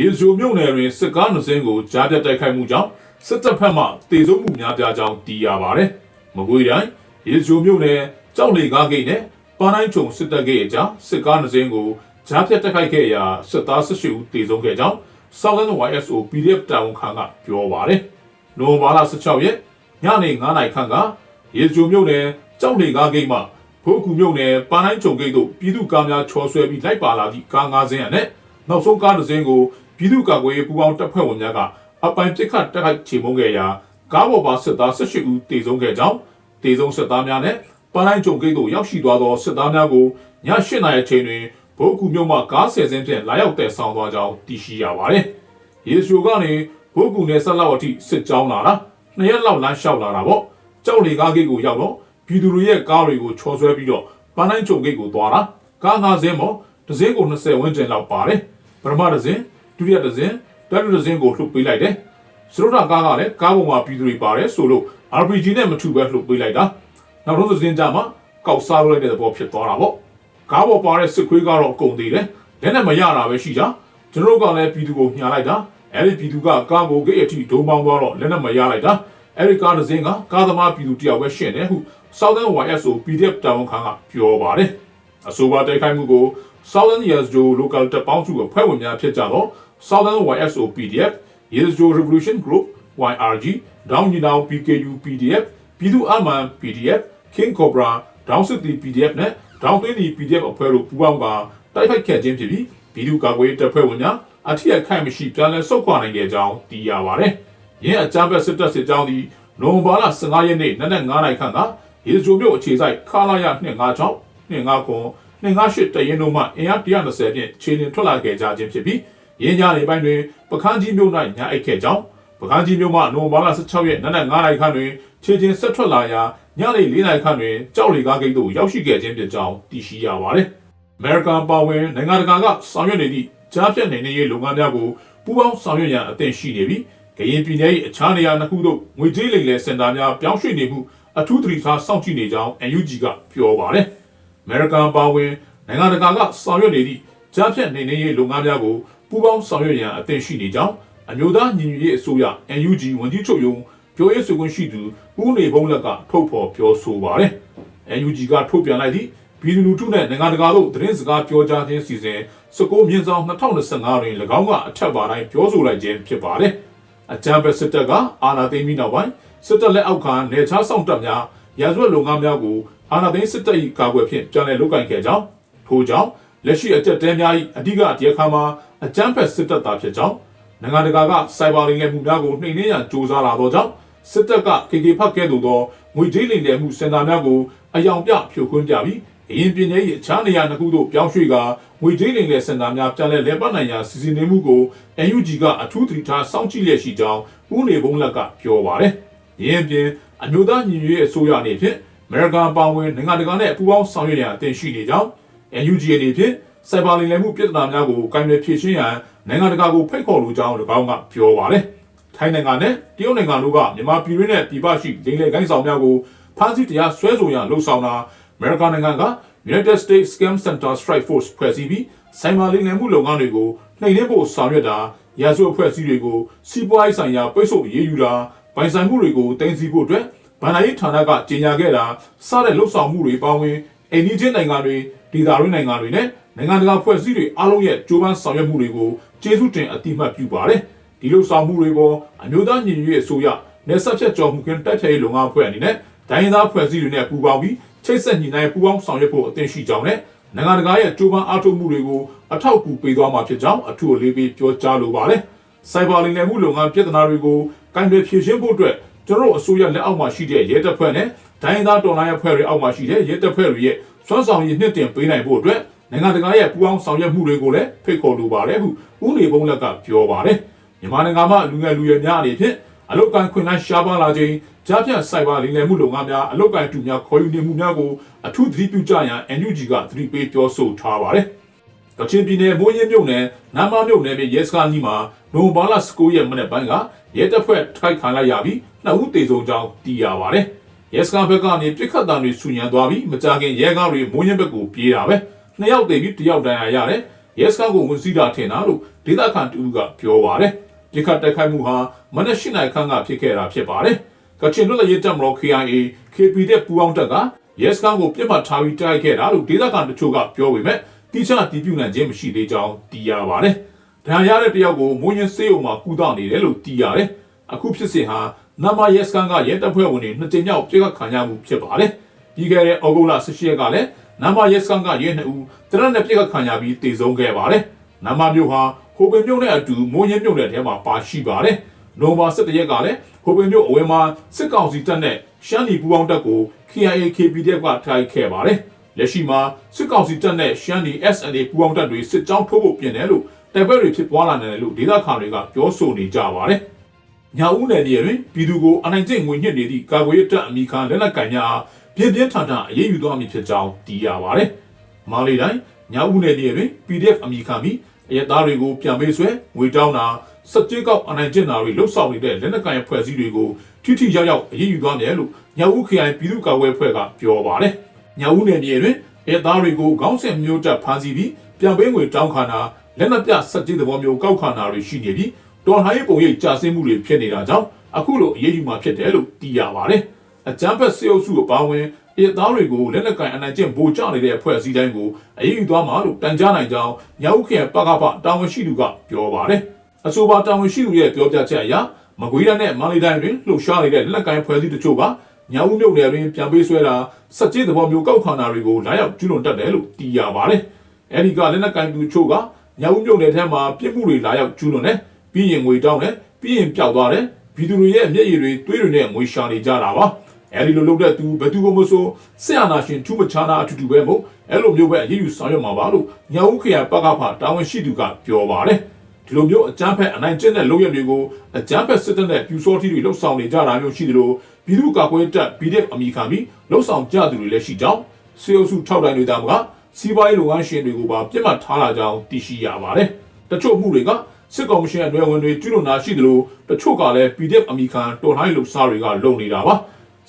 ရေဆိုမြို့နယ်တွင်စစ်ကားနှစင်းကိုကြားပြတ်တိုက်ခိုက်မှုကြောင့်စစ်တပ်ဖက်မှတေဆုံးမှုများပြားကြောင်းသိရပါတယ်။မကွေးတိုင်းရေဆိုမြို့နယ်ကြောက်လေကားဂိတ်နဲ့ပန်းတိုင်းချုံစစ်တပ်ဂိတ်အကြားစစ်ကားနှစင်းကိုကြားပြတ်တိုက်ခိုက်ခဲ့ရာစစ်သား18ဦးတေဆုံးခဲ့ကြောင်း Southern YSO PDF တာဝန်ခံကပြောပါတယ်။နိုဝင်ဘာလ16ရက်ညနေ9:00နာရီခန့်ကရေဆိုမြို့နယ်ကြောက်လေကားဂိတ်မှဖိုးကူမြို့နယ်ပန်းတိုင်းချုံဂိတ်တို့ပြည်သူ့ကားများချော်ဆွဲပြီးလိုက်ပါလာသည့်ကား၅စင်းအနက်နောက်ဆုံးကားတစ်စင်းကို ပြည်သူ့ကာကွယ်ရေးပူးပေါင်းတပ်ဖွဲ့ဝင်များကအပိုင်ပစ်ခတ်တိုက်ခိုက်ချေမှုန်းခဲ့ရာကားပေါ်ပါစစ်သား18ဦးတေဆုံးခဲ့ကြောင်းတေဆုံးစစ်သားများနဲ့ပန်းတိုင်းချုံဂိတ်တို့ရောက်ရှိသွားသောစစ်သားများကိုည8နာရီအချိန်တွင်ဘိုးကူမြို့မှကား10စင်းဖြင့်လာရောက်တဲ့ဆောင်သွားကြောင်းသိရှိရပါတယ်။ရေရှိုကနေဘိုးကူနယ်ဆက်လောက်အထိစစ်ကြောင်းလာတာနှစ်ရက်လောက်လမ်းလျှောက်လာတာပေါ့။ကြောက်လေကားဂိတ်ကိုရောက်တော့ပြည်သူတွေရဲ့ကားတွေကိုချော်ဆွဲပြီးတော့ပန်းတိုင်းချုံဂိတ်ကိုသွားတာကား၅စင်းပေါ့တစ်စင်းကို20ဝန်းကျင်လောက်ပါတယ်ပထမတစ်စင်း ဒုတိယတစ်စင်းတတိယတစ်စင်းကိုလှုပ်ပေးလိုက်တယ်စရုဒ္ဓကားကလည်းကားပေါ်မှာပြည်သူတွေပါတယ်ဆိုလို့ RPG နဲ့မထူပဲလှုပ်ပေးလိုက်တာနောက်တော့တစ်စင်းကြမှာကောက်စားလိုက်တဲ့သဘောဖြစ်သွားတာပေါ့ကားပေါ်ပါတဲ့စစ်ခွေးကတော့အကုန်သေးတယ်လက်နဲ့မရတာပဲရှိကြကျွန်တော်တို့ကလည်းပြည်သူကိုညာလိုက်တာအဲ့ဒီပြည်သူကကားကိုဂိတ်အထိဒုံပေါင်းသွားတော့လက်နဲ့မရလိုက်တာအဲ့ဒီကားတစ်စင်းကကားသမားပြည်သူတယောက်ပဲရှင်းတယ်ဟု Southern YSO PDF တာဝန်ခံကပြောပါတယ် အဆိုပါတိုက်ခိုက်မှုကို Southern YSO Local တပ်ပေါင်းစုအဖွဲ့ဝင်များဖြစ်ကြတော့ Southern YSO PDF YSO Revolution Group YRG Down Down PKU PDF ပြည်သူ့အမှန် PDF King Cobra Down City PDF နဲ့ Down 20 PDF အဖွဲ့တို့ပူးပေါင်းကတိုက်ခိုက်ခဲ့ခြင်းဖြစ်ပြီးပြည်သူ့ကာကွယ်ရေးတပ်ဖွဲ့ဝင်များအထက်ခိုက်မရှိပြန်လည်ဆုတ်ခွာနိုင်ခဲ့ကြောင်းသိရပါတယ်။ရင်းအကြမ်းဖက်စစ်တပ်စစ်ကြောင်းသည်နိုဝင်ဘာလ15ရက်နေ့နနက်9:00နာရီခန့်ကရေစကြိုမြို့အခြေစိုက်ခလာရ256 259 258တရင်တို့မှအင်အား130ဖြင့်ခြေလျင်ထွက်လာခဲ့ကြခြင်းဖြစ်ပြီးရင်းကြားနေပိုင်းတွင်ပခန်းကြီးမြို့၌ညာအိတ်ခဲ့ကြောင်းပခန်းကြီးမြို့မှနိုဝင်ဘာလ16ရက်နနက်9:00နာရီခန့်တွင်ခြေချင်းဆက်ထွက်လာရာညနေ4:00နာရီခန့်တွင်ကြောက်လေကားဂိတ်သို့ရောက်ရှိခဲ့ခြင်းဖြစ်ကြောင်းသိရှိရပါသည်။ American ပါဝင်နိုင်ငံတကာကဆောင်ရွက်နေသည့်ကြားဖြတ်နေနေရေးလုပ်ငန်းများကိုပူးပေါင်းဆောင်ရွက်ရန်အသင့်ရှိနေပြီးကရင်ပြည်နယ်၏အခြားနေရာနှစ်ခုသို့ငွေကြေးလိမ်လည်စင်တာများပြောင်းရွှေ့နေမှုအထူးသတိထားစောင့်ကြည့်နေကြောင်း NUG ကပြောပါ တယ်။ American ပါဝင်နိုင်ငံတကာကဆောင်ရွက်နေသည့်ကြားဖြတ်နေနေရေးလုပ်ငန်းများကိုပူးပေါင်းဆောင်ရွက်ရန်အသင့်ရှိနေကြောင်းအမျိုးသားညီညွတ်ရေးအစိုးရ NUG ဝန်ကြီးချုပ်ရုံးပြောရေးဆိုခွင့်ရှိသူဦးနေဘုံလက်ကထုတ်ဖော်ပြောဆိုပါတယ်။ NUG ကထုတ်ပြန်လိုက်သည့်ပြည်သူလူထုနဲ့နိုင်ငံတကာတို့သတင်းစကားပြောကြားခြင်းစီစဉ်19မြင်းဆောင်2025တွင်၎င်းကအထက်ပါတိုင်းပြောဆိုလိုက်ခြင်းဖြစ်ပါတယ်။အကြံပေးစစ်တပ်ကအာဏာသိမ်းပြီးနောက်ပိုင်းစစ်တပ်လက်အောက်ခံနေချားဆောင်တပ်များရာဇဝတ်လုပ်ငန်းများကို အာဏာသိမ်းစစ်တပ်၏ကာကွယ်ဖြင့်ပြန်လည်လုပ်ကိုင်ခဲ့ကြောင်းထို့ကြောင့်လက်ရှိအကြက်တဲများ၏အဓိကတရားခံမှာအကြမ်းဖက်စစ်တပ်သားဖြစ်ကြောင်းနိုင်ငံတကာကစိုက်ဘာလိမ်လည်မှုများကိုနှိမ်နင်းရန်ကြိုးစားလာသောကြောင့်စစ်တပ်က KK ဖတ်ကဲ့သို့သောငွေကြေးလိမ်လည်မှုစင်တာများကိုအယောင်ပြဖြိုခွင်းပြပြီးအရင်ပြည်နယ်၏အခြားနေရာနှစ်ခုသို့ပြောင်းရွှေ့ကာငွေကြေးလိမ်လည်စင်တာများပြန်လည်လဲပတ်နိုင်ရာစီစဉ်နေမှုကို NUG ကအထူးသတိထားစောင့်ကြည့်လျက်ရှိကြောင်းဦးနေဘုံလက်ကပြောပါတယ်။ရင်းအပြင်အမျိုးသားညီညွတ်ရေးအစိုးရအနေဖြင့် အမေရိကန်ပါဝင်နိုင်ငံတကာနဲ့ပူးပေါင်းဆောင်ရွက်ရန်အသင့်ရှိနေကြောင်း NUG အနေဖြင့်စိုက်ဘာလိမ်လည်မှုပြဿနာများကိုကိုင်တွယ်ဖြေရှင်းရန်နိုင်ငံတကာကိုဖိတ်ခေါ်လိုကြောင်း၎င်းကပြောပါတယ်။ထိုင်းနိုင်ငံနဲ့တရုတ်နိုင်ငံတို့ကမြန်မာပြည်တွင်းနဲ့ပြည်ပရှိလိမ်လည်ကိုင်းဆောင်များကိုဖမ်းဆီးတရားစွဲဆိုရန်လှုံ့ဆော်တာအမေရိကန်နိုင်ငံက United States Scam Center Strike Force ဖွဲ့စည်းပြီးစိုက်ဘာလိမ်လည်မှုလုပ်ငန်းတွေကိုနှိမ်နင်းဖို့ဆောင်ရွက်တာရာဇဝတ်အဖွဲ့အစည်းတွေကိုစီးပွားရေးဆိုင်ရာပိတ်ဆို့အရေးယူတာပိုင်ဆိုင်မှုတွေကိုတင်စီဖို့အတွက် ဗန်နာရေးဌာနကကြေညာခဲ့တာစတဲ့လှုပ်ဆောင်မှုတွေပါဝင်အိန္ဒိချင်းနိုင်ငံတွေဒေသတွင်းနိုင်ငံတွေနဲ့နိုင်ငံတကာဖွဲ့စည်းတွေအားလုံးရဲ့ကြိုးပမ်းဆောင်ရွက်မှုတွေကိုကျေးဇူးတင်အတိအမှတ်ပြုပါတယ်ဒီလှုပ်ဆောင်မှုတွေပေါ်အမျိုးသားညီညွတ်ရေးအစိုးရနယ်စပ်ဖြတ်ကျော်မှုကင်းတိုက်ဖျက်ရေးလုပ်ငန်းအဖွဲ့အနေနဲ့ဒိုင်းသားဖွဲ့စည်းတွေနဲ့ပူးပေါင်းပြီးချိတ်ဆက်ညီနိုင်ပူးပေါင်းဆောင်ရွက်ဖို့အသင့်ရှိကြောင်းနဲ့နိုင်ငံတကာရဲ့ကြိုးပမ်းအားထုတ်မှုတွေကိုအထောက်အကူပေးသွားမှာဖြစ်ကြောင်းအထူးအလေးပေးပြောကြားလိုပါတယ်။စိုက်ဘာလိမ်လည်မှုလုပ်ငန်းပြည်ထနာတွေကိုကင်တွယ်ဖြေရှင်းဖို့အတွက် ကျွန်တော်တို့အစိုးရလက်အောက်မှာရှိတဲ့ရဲတပ်ဖွဲ့နဲ့ဒိုင်းသားတော်လိုင်းအဖွဲ့တွေအောက်မှာရှိတဲ့ရဲတပ်ဖွဲ့တွေရဲ့စွမ်းဆောင်ရည်နှစ်တင်ပေးနိုင်ဖို့အတွက်နိုင်ငံတကာရဲ့ပူးပေါင်းဆောင်ရွက်မှုတွေကိုလည်းဖိတ်ခေါ်လိုပါတယ်ဟုဦးနေဘုံလက်ကပြောပါတယ်။မြန်မာနိုင်ငံမှာလူငယ်လူရွယ်များအနေဖြင့်အလုတ်ကန်ခွင်လန်းရှားပါလာခြင်းကြားဖြတ်စိုက်ဘာလိမ်လည်မှုလုပ်ငန်းများအလုတ်ကန်တူများခေါ်ယူနေမှုများကိုအထူးသတိပြုကြရန် NUG ကသတိပေးပြောဆိုထားပါတယ်။ ကချင်ပြည်နယ်မိုးရင်းမြို့နယ်နမ်းမမြို့နယ်ပြည်ရဲစခန်းကြီးမှာနိုဘာလ19ရက်မနေ့ပိုင်းကရဲတပ်ဖွဲ့ထိုက်ခံလိုက်ရပြီးနှစ်ဦးတေဆုံးကြောင်းသိရပါတယ်။ရဲစခန်းဘက်ကနေပြစ်ခတ်တံတွေဆူညံသွားပြီးမကြခင်ရဲကားတွေမိုးရင်းဘက်ကိုပြေးတာပဲ။နှစ်ယောက်တေပြီးတစ်ယောက်ဒဏ်ရာရတယ်။ရဲစခန်းကိုဝင်စီးတာထင်တာလို့ဒေသခံတူကပြောပါတယ်ပြစ်ခတ်တိုက်ခိုက်မှုဟာမနက်၈နာရီခန့်ကဖြစ်ခဲ့တာဖြစ်ပါတယ်ကချင်လွတ်လပ်ရေးတပ်မတော် KIA KP တဲ့ပူအောင်တပ်ကရဲစခန်းကိုပြစ်မှတ်ထားပြီးတိုက်ခဲ့တာလို့ဒေသခံတချို့ကပြောပေမဲ့ တိကျတည်ပြုနိုင်ခြင်းမရှိသေးကြောင်းသိရပါတယ်ဒဏ်ရာရတဲ့တယောက်ကိုမွင်းရင်စေးုံမှာကုသနေတယ်လို့သိရတယ်အခုဖြစ်စဉ်ဟာနမရဲစခန်းကရဲတပ်ဖွဲ့ဝင်တွေနှစ်ကြိမ်မြောက်ပြစ်ခတ်ခံရမှုဖြစ်ပါတယ်ပြီးခဲ့တဲ့ဩဂုတ်လ18ရက်ကလည်းနမရဲစခန်းကရဲနှစ်ဦးတရက်နဲ့ပြစ်ခတ်ခံရပြီးတေဆုံးခဲ့ပါတယ်နမမျိုးဟာဟိုပင်မြို့နဲ့အတူမွင်းရင်မြို့နယ်ထဲမှာပါရှိပါတယ်နိုဘာ17ရက်ကလည်းဟိုပင်မြို့အဝယ်မှာစစ်ကောင်စီတပ်နဲ့ရှမ်းပြည်ပူးပေါင်းတပ်ကို KIA KPDF ကထိုက်ခဲ့ပါတယ်။ လက်ရှိမှာစစ်ကောင်စီတပ်နဲ့ရှမ်းပြည် SNA ပူးပေါင်းတပ်တွေစစ်ကြောင်းထိုးဖို့ပြင်တယ်လို့တိုက်ပွဲတွေဖြစ်ပွားလာနေတယ်လို့ဒေသခံတွေကပြောဆိုနေကြပါတယ်။ညာဦးနယ်မြေတွင်ပြည်သူကိုအနိုင်ကျင့်ငွေညှစ်နေသည့်ကာကွယ်ရေးတပ်အမိခံလက်နက်ကင်များအားပြင်းပြင်းထန်ထန်အရေးယူသွားမည်ဖြစ်ကြောင်းသိရပါတယ်။မာလီတိုင်းညာဦးနယ်မြေတွင် PDF အမိခံပြီးအရသားတွေကိုပြန်ပေးဆွဲငွေတောင်းတာစက်ကြေးကောက်အနိုင်ကျင့်တာတွေလှုပ်ဆောင်နေတဲ့လက်နက်ကိုင်ဖွဲ့စည်းတွေကိုထိထိရောက်ရောက်အရေးယူသွားမယ်လို့ညာဦးခရိုင်ပြည်သူ့ကာကွယ်ဖွဲ့ကပြောပါတယ်။ ညာဦးနယ်မြေတွင်အရသားတွေကိုခေါင်းစဉ်မျိုးတက်ဖမ်းဆီးပြီးပြန်ပေးငွေတောင်းခံတာလက်နက်ပြစက်ကြေးသဘောမျိုးကောက်ခံတာတွေရှိနေပြီးတော်လှန်ရေးပုံရိပ်ကြာဆင်းမှုတွေဖြစ်နေတာကြောင့်အခုလိုအရေးယူမှာဖြစ်တယ်လို့သိရပါတယ်။အကြမ်းဖက်စေအုပ်စုအပါအဝင်အရသားတွေကိုလက်နက်ကင်အနိုင်ကျင့်ဗိုလ်ကျနေတဲ့အဖွဲ့အစည်းတိုင်းကိုအရေးယူသွားမှာလို့တန်ကြားနိုင်ကြောင်းမြောက်ခရိုင်ပကပတာဝန်ရှိသူကပြောပါတယ်။အဆိုပါတာဝန်ရှိသူရဲ့ပြောပြချက်အရမကွေးတိုင်းနဲ့မန္တလေးတိုင်းတွင်လှုပ်ရှားနေတဲ့လက်နက်ကင်ဖွဲ့စည်းတချို့က မြောက်ဦးမြို့နယ်တွင်ပြန်ပေးဆွဲတာစက်ကြေးသဘောမျိုးကောက်ခံတာတွေကိုလာရောက်ကျူးလွန်တတ်တယ်လို့သိရပါတယ်။အဲဒီကလက်နက်ကင်သူချို့ကမြောက်ဦးမြို့နယ်ထဲမှာပြစ်မှုတွေလာရောက်ကျူးလွန်တယ်ပြီးရင်ငွေတောင်းတယ်ပြီးရင်ပျောက်သွားတယ်ဗီဒီယိုရဲ့မျက်ရည်တွေတွေးတွေနဲ့ငွေရှာနေကြတာပါ။အဲဒီလိုလုပ်တဲ့သူဘယ်သူမှမဆိုဆက်အာနာရှင်ထူးမချာနာအတူတူပဲမို့အဲ့လိုမျိုးပဲအရေးယူဆောင်ရွက်မှာပါလို့ညောင်ဦးခရိုင်ပကဖတာဝန်ရှိသူကပြောပါတယ် ဒီလိုမျိုးအကြမ်းဖက်အနိုင်ကျင့်တဲ့လုပ်ရတွေကိုအကြမ်းဖက်စစ်တပ်နဲ့ပြူစောတိတွေလှုပ်ဆောင်နေကြတာမျိုးရှိသလိုပြည်သူ့ကာကွယ်တပ် PDF အမိခံပြီးလှုပ်ဆောင်ကြသူတွေလည်းရှိကြောင်းစေအုပ်စုထောက်တိုင်းတွေတာမကစီးပွားရေးလုပ်ငန်းရှင်တွေကိုပါပြစ်မှတ်ထားလာကြောင်းသိရှိရပါတယ်တချို့မှုတွေကစစ်ကောင်ရှင်အတွဲဝင်တွေကျူးလွန်တာရှိသလိုတချို့ကလည်း PDF အမိခံတော်လှန်ရေးလှုပ်ရှားတွေကလုံနေတာပါ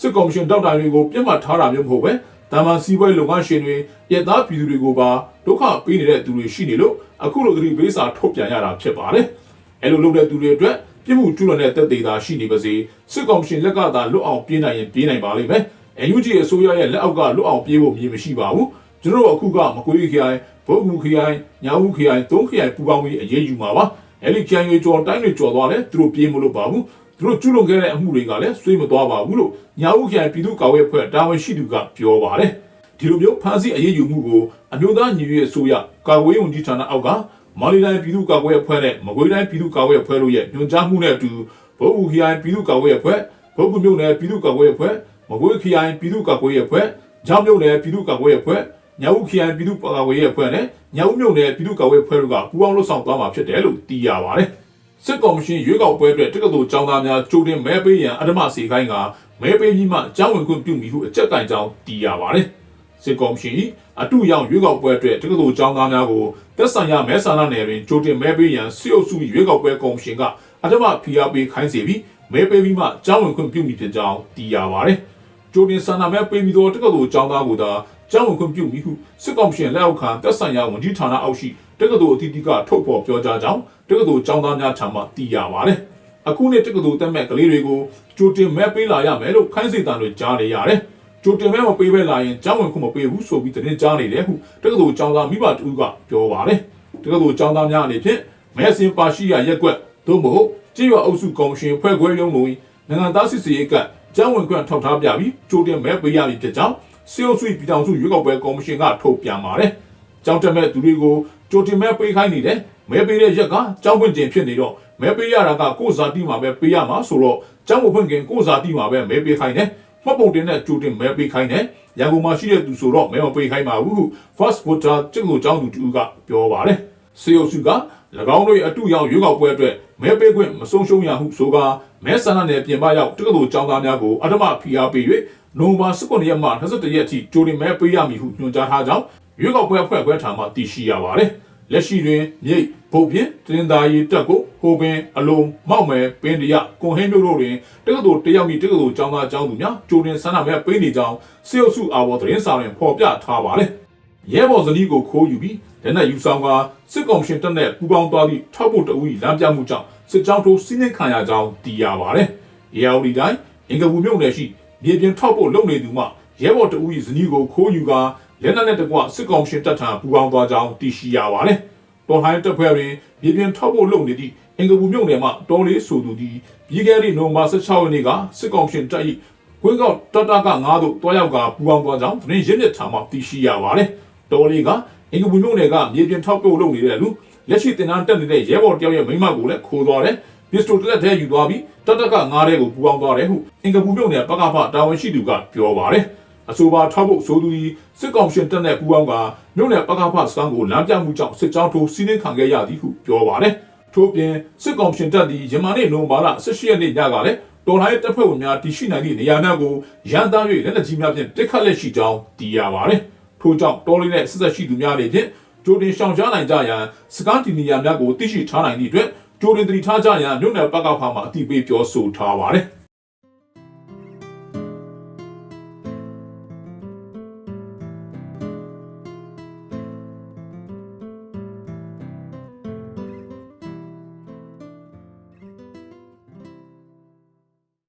စစ်ကောင်ရှင်တောက်တိုင်တွေကိုပြစ်မှတ်ထားတာမျိုးမဟုတ်ပဲ တာမန်စီးပွားရေးလုပ်ငန်းရှင်တွေရဲသားပြည်သူတွေကိုပါဒုက္ခပေးနေတဲ့သူတွေရှိနေလို့အခုလိုသတိပေးစာထုတ်ပြန်ရတာဖြစ်ပါတယ်။အဲလိုလုပ်တဲ့သူတွေအတွက်ပြစ်မှုကျူးလွန်တဲ့တပ်သေးတာရှိနေပါစေစစ်ကောင်ရှင်လက်ကသာလွတ်အောင်ပြေးနိုင်ရင်ပြေးနိုင်ပါလိမ့်မယ်။ NUG အစိုးရရဲ့လက်အောက်ကလွတ်အောင်ပြေးဖို့မြင်မရှိပါဘူး။ကျွန်တော်တို့အခုကမကွေးခရိုင်ဘုတ်ကူခရိုင်ညာဦးခရိုင်သုံးခရိုင်ပူပေါင်းပြီးအရေးယူမှာပါ။အဲဒီကြံရွေကျော်တိုင်းတွေကျော်သွားတယ်သူတို့ပြေးမလို့ပါဘူး။ သူတို့ကျူးလွန်ခဲ့တဲ့အမှုတွေကလည်းဆွေးမသွားပါဘူးလို့ညာဦးခရိုင်ပြည်သူ့ကာကွယ်ဖွဲ့တာဝန်ရှိသူကပြောပါတယ်။ဒီလိုမျိုးဖမ်းဆီးအရေးယူမှုကိုအမျိုးသားညီညွတ်ရေးအစိုးရကာကွယ်ရေးဝန်ကြီးဌာနအောက်ကမာလီတိုင်းပြည်သူ့ကာကွယ်ရေးအဖွဲ့နဲ့မကွေးတိုင်းပြည်သူ့ကာကွယ်ရေးအဖွဲ့တို့ရဲ့ညွှန်ကြားမှုနဲ့အတူဗုဒ္ဓခရိုင်ပြည်သူ့ကာကွယ်ရေးအဖွဲ့ဗုဒ္ဓမြို့နယ်ပြည်သူ့ကာကွယ်ရေးအဖွဲ့မကွေးခရိုင်ပြည်သူ့ကာကွယ်ရေးအဖွဲ့ကြောင်မြို့နယ်ပြည်သူ့ကာကွယ်ရေးအဖွဲ့ညောင်ခရိုင်ပြည်သူ့ကာကွယ်ရေးအဖွဲ့နဲ့ညောင်မြို့နယ်ပြည်သူ့ကာကွယ်ရေးအဖွဲ့တို့ကပူးပေါင်းလှုပ်ဆောင်သွားမှာဖြစ်တယ်လို့သိရပါတယ် စစ်ကော်မရှင်ရွေးကောက်ပွဲအတွက်တက္ကသိုလ်ကျောင်းသားများကြိုတင်မဲပေးရန်အဓမ္မစီခိုင်းကမဲပေးပြီးမှအကြောင်းဝင်ခွင့်ပြုမိဟုအကြက်တိုင်ကြောင်းသိရပါတယ်စစ်ကော်မရှင်၏အတူရောက်ရွေးကောက်ပွဲအတွက်တက္ကသိုလ်ကျောင်းသားများကိုသက်ဆိုင်ရာမဲဆန္ဒနယ်တွင်ကြိုတင်မဲပေးရန်စစ်အုပ်စုရွေးကောက်ပွဲကော်မရှင်ကအထမဖိအားပေးခိုင်းစေပြီးမဲပေးပြီးမှအကြောင်းဝင်ခွင့်ပြုမိဖြစ်ကြောင်းသိရပါတယ်။ကြိုတင်ဆန္ဒမဲပေးပြီးသောတက္ကသိုလ်ကျောင်းသားကိုသာကျောင်းဝင်ခွင့်ပြုမိဟုစစ်ကော်မရှင်လက်အောက်ခံသက်ဆိုင်ရာဝန်ကြီးဌာနအောက်ရှိ တက္ကသိုလ်အသီးသီးကထုတ်ဖော်ပြောကြားကြောင်းတက္ကသိုလ်ကျောင်းသားများထံမှသိရပါတယ်။အခုနှစ်တက္ကသိုလ်တက်မဲ့ကလေးတွေကိုကြိုတင်မဲပေးလာရမယ်လို့ခိုင်းစေတံတွေကြားနေရတယ်။ကြိုတင်မဲမပေးဘဲလာရင်ကျောင်းဝင်ခွင့်မပေးဘူးဆိုပြီးတင်ကြားနေတယ်ဟုတက္ကသိုလ်ကျောင်းသားမိဘတူကပြောပါတယ်။တက္ကသိုလ်ကျောင်းသားများအနေဖြင့်မဲစင်ပါရှိရရက်ကွက်သို့မဟုတ်ကြေးရွာအုပ်စုကော်မရှင်ဖွဲ့ခွဲရုံးတို့နိုင်ငံသားစစ်စေးကကျောင်းဝင်ခွင့်ထောက်ထားပြပြီးကြိုတင်မဲပေးရမည်ဖြစ်ကြောင်းစေအုပ်စုပြည်ထောင်စုရွေးကောက်ပွဲကော်မရှင်ကထုတ်ပြန်ပါတယ်။ကျောင်းတက်မဲ့သူတွေကို ကြိုတင်မဲပေးခိုင်းနေတယ်။မဲပေးတဲ့ရက်ကကျောင်းပွင့်တင်ဖြစ်နေတော့မဲပေးရတာကကိုယ်စားတိမှာပဲပေးရမှာဆိုတော့ကျောင်းမဖွင့်ခင်ကိုယ်စားတိမှာပဲမဲပေးခိုင်းတယ်။မှတ်ပုံတင်တဲ့ကြိုတင်မဲပေးခိုင်းတယ်။ရန်ကုန်မှာရှိတဲ့သူဆိုတော့မဲမပေးခိုင်းပါဘူး။ First voter ကျုပ်ကိုကျောင်းသူတူကပြောပါတယ်။စေအုပ်စုက၎င်းတို့ရဲ့အတူရောက်ရွေးကောက်ပွဲအတွက်မဲပေးခွင့်မဆုံးရှုံးရဟုဆိုကာမဲဆန္ဒနယ်ပြင်ပရောက်တက္ကသိုလ်ကျောင်းသားများကိုအထမဖိအားပေး၍နိုဝင်ဘာ19ရက်မှ21ရက်ထိကြိုတင်မဲပေးရမည်ဟုညွှန်ကြားထားကြောင်း ရွေးကောက်ပွဲအဖွဲ့ခွဲထံမှသိရှိရပါတယ်။လက်ရှိတွင်မြိတ်ဗုတ်ပြင်းတင်သာရီတက်ကိုဟိုပင်အလုံးမောက်မယ်ပင်တရကွန်ဟင်းမျိုးတို့တွင်တက္ကသိုလ်တယောက်မိတက္ကသိုလ်ကျောင်းသားကျောင်းသူများကြိုတင်ဆန္ဒမဲပေးနေကြောင်းစေအုပ်စုအာဘော်သတင်းစာတွင်ဖော်ပြထားပါတယ်။ရဲဘော်ဇနီးကိုခိုးယူပြီးတလက်နက်ယူဆောင်ကစစ်ကောင်ရှင်တပ်နဲ့ပူးပေါင်းသွားသည့်ထောက်ပို့တအူးလမ်းပြမှုကြောင့်စစ်ကြောင်းထိုးစီးနှင်းခံရကြောင်းသိရပါတယ်။ရေအော်ဒီတိုင်းအင်္ဂပူမြို့နယ်ရှိမြေပြင်ထောက်ပို့လုပ်နေသူမှရဲဘော်တအူးဇနီးကိုခိုးယူက လက်နက်နဲ့တကွစစ်ကောင်ရှင်တပ်ထံပူးပေါင်းသွားကြောင်းသိရှိရပါတယ်။တော်ဟိုင်းတပ်ဖွဲ့တွင်မြေပြင်ထောက်ပို့လုပ်နေသည့်အင်္ဂပူမြို့နယ်မှတော်လေးဆိုသူသည်ပြီးခဲ့တဲ့နိုဝင်ဘာ16ရက်နေ့ကစစ်ကောင်ရှင်တပ်၏ကွင်းကောက်တတက9တို့တွားရောက်ကပူပေါင်းသွားကြောင်းသတင်းရင်းမြစ်ထံမှသိရှိရပါတယ်။တော်လေးကအင်္ဂပူမြို့နယ်ကမြေပြင်ထောက်ပို့လုပ်နေတဲ့လူလက်ရှိတင်တန်းတက်နေတဲ့ရဲဘော်တယောက်ရဲ့မိန်းမကိုလည်းခိုးသွားတယ်။ပစ္စတိုလက်ထဲယူသွားပြီးတတက9တဲ့ကိုပူပေါင်းသွားတယ်ဟုအင်္ဂပူမြို့နယ်ပကဖတာဝန်ရှိသူကပြောပါတယ်။ အဆိုပါထောက်ဖို့ဆိုသူဒီစစ်ကောင်ရှင်တပ်နဲ့ပူးပေါင်းကမြို့နယ်ပကဖစတန်းကိုလမ်းပြမှုကြောင့်စစ်ကြောင်းထိုးစီးနှင်းခံခဲ့ရသည်ဟုပြောပါတယ်။ထို့ပြင်စစ်ကောင်ရှင်တပ်သည်ယမန်နေ့နိုဝင်ဘာလ18ရက်နေ့ညကလည်းတော်လိုင်းတပ်ဖွဲ့ဝင်များတည်ရှိနိုင်သည့်နေရာများကိုရန်သား၍လက်နက်ကြီးများဖြင့်တိုက်ခတ်လက်ရှိကြောင်းသိရပါတယ်။ထို့ကြောင့်တော်လေးနဲ့ဆက်ဆက်ရှိသူများအနေဖြင့်ကြိုတင်ရှောင်ရှားနိုင်ကြရန်စကားတီနေရာများကိုသိရှိထားနိုင်သည့်အတွက်ကြိုတင်တည်ထားကြရန်မြို့နယ်ပကဖမှအတိပေးပြောဆိုထားပါတယ်။